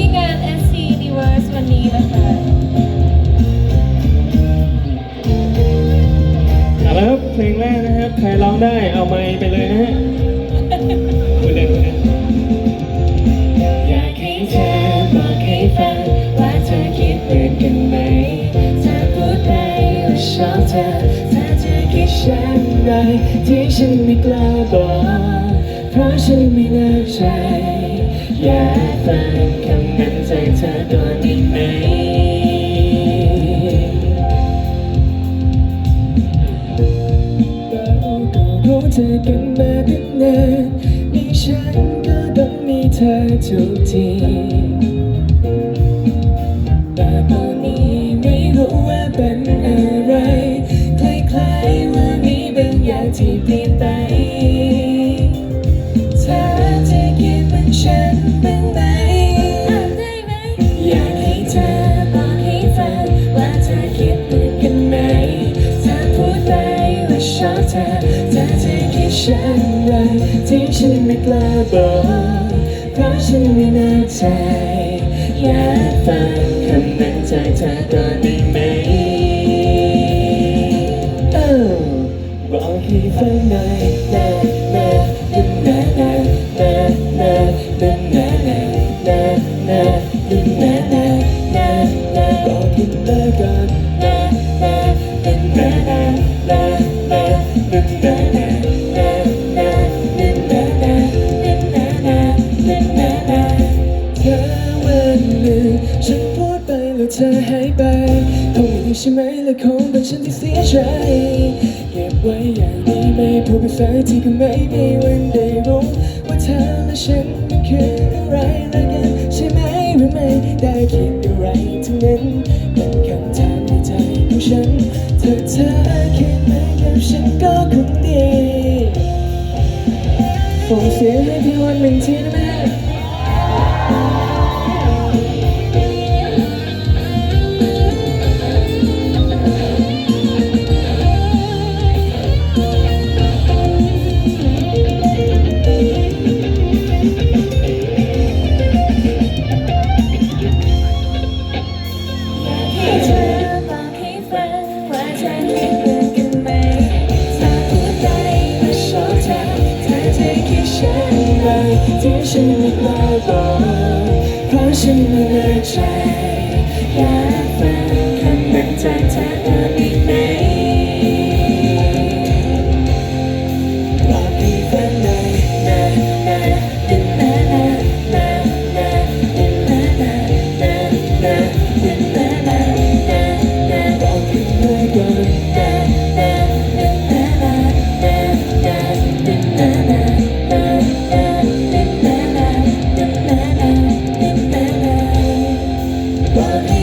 ที่งาน SC Universe วันนี้นะคะเอาละครับเพลงแรกนะครับใครร้องได้เอาไมค์ไปเลยนะฮะไปเล่นนะ อยากให้เธอบอกให้ฟังว่าเธอคิดเหมือนกันไหมถ้าพูดไปว่าชอบเธอถ้าเธอคิดเช่นไรที่ฉันไม่กล้าบอกเพราะฉันไม่แน่ใจ อยากฟังคำนั้นจากเธอก่อนได้ไหมเราก็รู้เธอกันมาตั้งนานมีฉันก็ต้องมีเธอทุกที ฉันเช่นไรที่ฉันไม่กล้าบอกเพราะฉันไม่แน่ใจอยากฟังคำนั้นจากเธอก่อนได้ไหมเออบอกให้ฟังหน่อย ฉันพูดไปแล้วเธอหายไปคงไม่ดีใช่ไหมและคงเป็นฉันที่เสียใจเก็บไว้อย่างนี้ไม่พูดไปสักทีก็ไม่มีวันได้รู้ว่าเธอและฉันมันคืออะไรรักกันใช่ไหมหรือไม่ได้คิดอะไรทั้งนั้นเป็นคำถามในใจของฉันถ้าเธอคิดเหมือนกับฉันก็คงดีส่งเสียงให้พี่วันหนึ่งทีได้ไหม เพราะฉันมีในใจ Yeah.